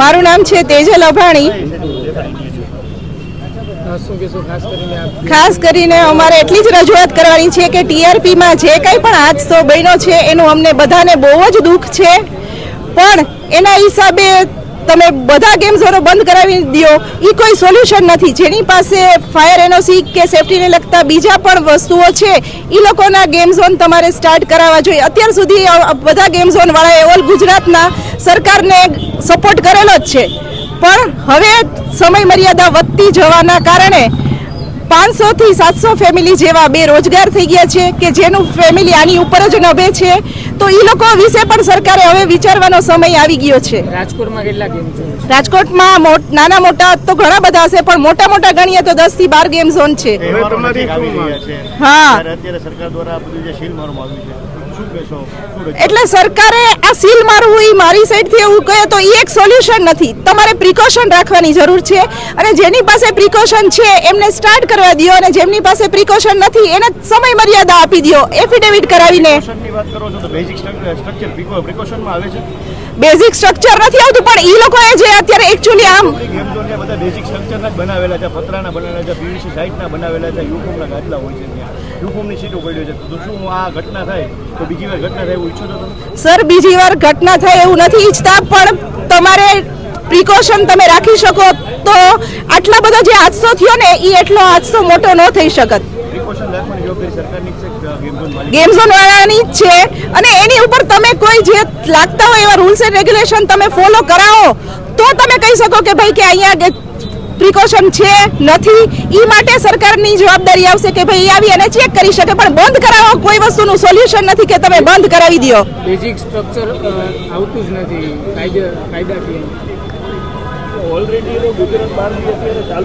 મારું નામ છે તેજલ અભાણી. ખાસ કરીને અમારે એટલી જ રજૂઆત કરવાની છે કે ટીઆરપીમાં જે કંઈ પણ હાદસો બન્યો છે એનું અમને બધાને બહુ જ દુઃખ છે. પણ એના હિસાબે તમે બધા ગેમ ઝોનો બંધ કરાવી દો. એ કોઈ સોલ્યુશન નથી. જેની પાસે ફાયર એનઓસી કે સેફટીને લગતા બીજા પણ વસ્તુઓ છે એ લોકોના ગેમ ઝોન તમારે સ્ટાર્ટ કરાવવા જોઈએ. અત્યાર સુધી બધા ગેમ ઝોનવાળાએ ઓલ ગુજરાતના સરકારને સપોર્ટ કરેલો જ છે. પણ હવે સમય મર્યાદા વધતી જવાના કારણે પાંચસોથી સાતસો ફેમિલી જેવા બેરોજગાર થઈ ગયા છે કે જેનું ફેમિલી આની ઉપર જ નભે છે તો એ લોકો વિશે પણ સરકારે હવે વિચારવાનો સમય આવી ગયો છે. રાજકોટમાં કેટલા ગેમ ઝોન રાજકોટમાં નાના મોટા તો ઘણા બધા હશે પણ મોટા મોટા ગણીએ તો દસથી બાર ગેમ ઝોન છે. હા. અત્યારે સરકાર દ્વારા જે સીલ મારવામાં આવ્યું છે. એટલે સરકારે આ સીલ મારવું એ મારી સાઈડથી એવું કહે તો એ એક સોલ્યુશન નથી. તમારે પ્રિકોશન રાખવાની જરૂર છે અને જેની પાસે પ્રિકોશન છે એમને સ્ટાર્ટ કરવા દો અને જેમની પાસે પ્રિકોશન નથી એને સમય મર્યાદા આપી દો એફિડેવિટ કરાવીને. બેઝિક સ્ટ્રક્ચર નથી આવતું પણ એ લોકોએ જે અત્યારે એકચ્યુઅલી આમ બધા બેઝિક સ્ટ્રક્ચરના જ બનાવેલા છે. પતરાના બનાવેલા છે પીવીસી સાઇટના બનાવેલા છે યુફોર્મના ગાદલા હોય છે ત્યાં. યુફોર્મની સીટો પડ્યો છે. તો શું આ ઘટના થાય? તો બીજી વાર ઘટના થાય એવું ઈચ્છો છો સર બીજી વાર ઘટના થાય એવું નથી ઈચ્છતા પણ તમારે પ્રિકોશન તમે રાખી શકો તો આટલા બધો જે હાદસો થયો ને એ એટલો હાદસો મોટો ન થઈ શકત. ગેમ ઝોન વાળાની છે. અને એની ઉપર તમે કોઈ જે લાગતા હોય એવા રૂલ્સ એન્ડ રેગ્યુલેશન તમે ફોલો કરાવો તો કહી શકો કે ભાઈ કે અહીંયા પ્રિકોશન છે નથી એ માટે સરકારની જવાબદારી આવશે કે ભાઈ આવી અને ચેક કરી શકે. પણ બંધ કરાવો કોઈ વસ્તુનું સોલ્યુશન નથી કે તમે બંધ કરાવી દો. બેઝિક સ્ટ્રક્ચર આવતું જ નથી કાયદા કાયદાકીય ઓલરેડી ગુજરાત ચાલુ